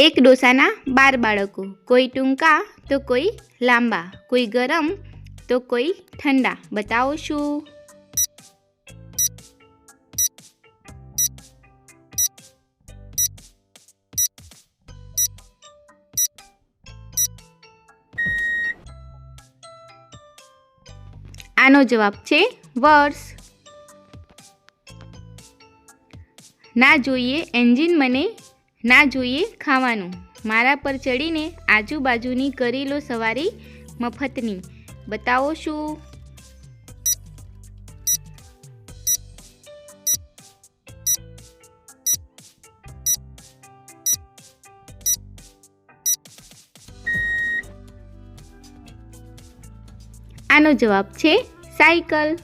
એક ડોસાના બાર બાળકો. કોઈ ટૂંકા તો કોઈ લાંબા. કોઈ ગરમ તો કોઈ ઠંડા. બતાવો શું? આનો જવાબ છે વર્ષ. ના જોઈએ એન્જિન મને ના જોઈએ ખાવાનું. મારા પર ચડીને આજુબાજુની કરી લો સવારી મફતની. બતાવો શું? આનો જવાબ છે સાયકલ.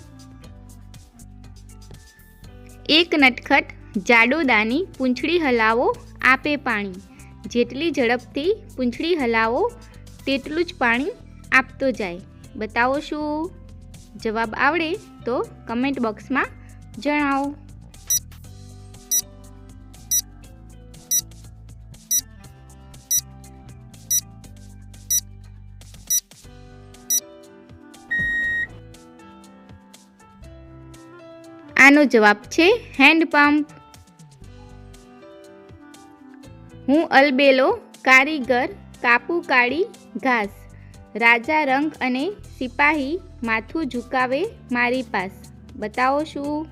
એક નટખટ જાડો દાની પૂંછડી હલાવો આપે પાણી જેટલી ઝડપથી પૂંછડી હલાવો તેટલું જ પાણી આપતો જાય. બતાવો શું? જવાબ આવડે તો કમેન્ટ બોક્સમાં જણાવો. આનો જવાબ છે હેન્ડપંપ હું અલબેલો, કારીગર કાપુ કાળી ઘાસ, રાજા રંગ અને સિપાહી માથું ઝુકાવે મારી પાસ. બતાવો શું?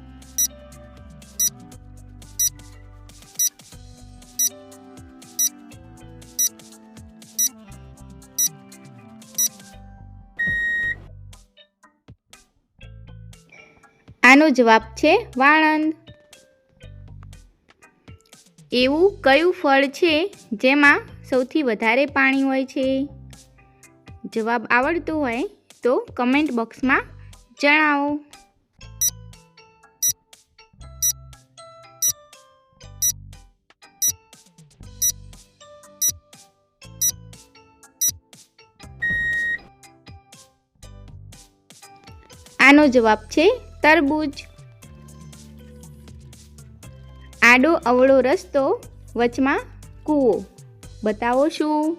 આનો જવાબ છે વાણંદ. એવું કયું ફળ છે જેમાં સૌથી વધારે પાણી હોય છે? જવાબ આવડતો હોય તો કમેન્ટ બોક્સમાં જણાવો. આનો જવાબ છે તરબૂચ. આડો અવળો રસ્તો વચમાં કૂવો. બતાવો શું?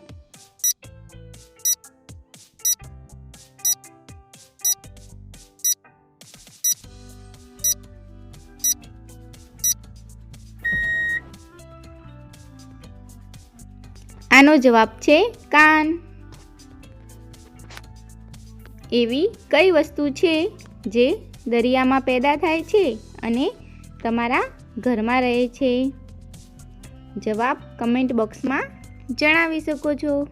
આનો જવાબ છે કાન. એવી કઈ વસ્તુ છે જે દરિયામાં પેદા થાય છે અને તમારા ઘરમાં રહે છે. જવાબ કમેન્ટ બોક્સમાં જણાવી શકો છો.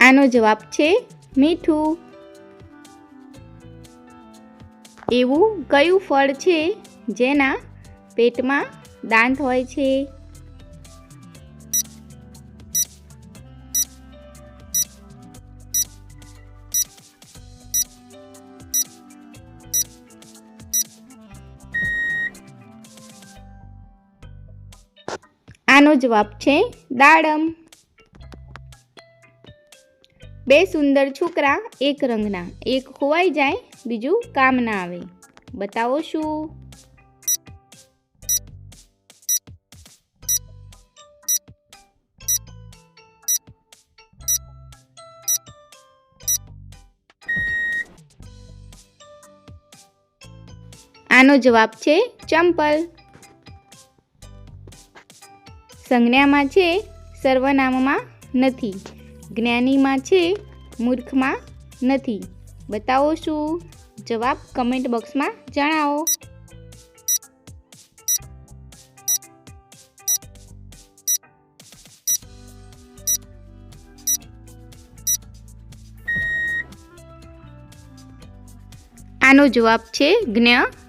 આનો જવાબ છે મીઠું. એવું કયું ફળ છે જેના પેટમાં દાંત હોય છે. આનો જવાબ છે દાડમ. બે સુંદર છોકરા એક રંગના, એક ખોવાઈ જાય, બીજું કામ ના આવે. બતાવો શું? આનો જવાબ છે ચંપલ. સંજ્ઞામાં છે સર્વનામમાં નથી. જ્ઞાનીમાં છે મૂર્ખમાં નથી. બતાવો શું? જવાબ કમેન્ટ બોક્સમાં જણાવો. આનો જવાબ છે જ્ઞ.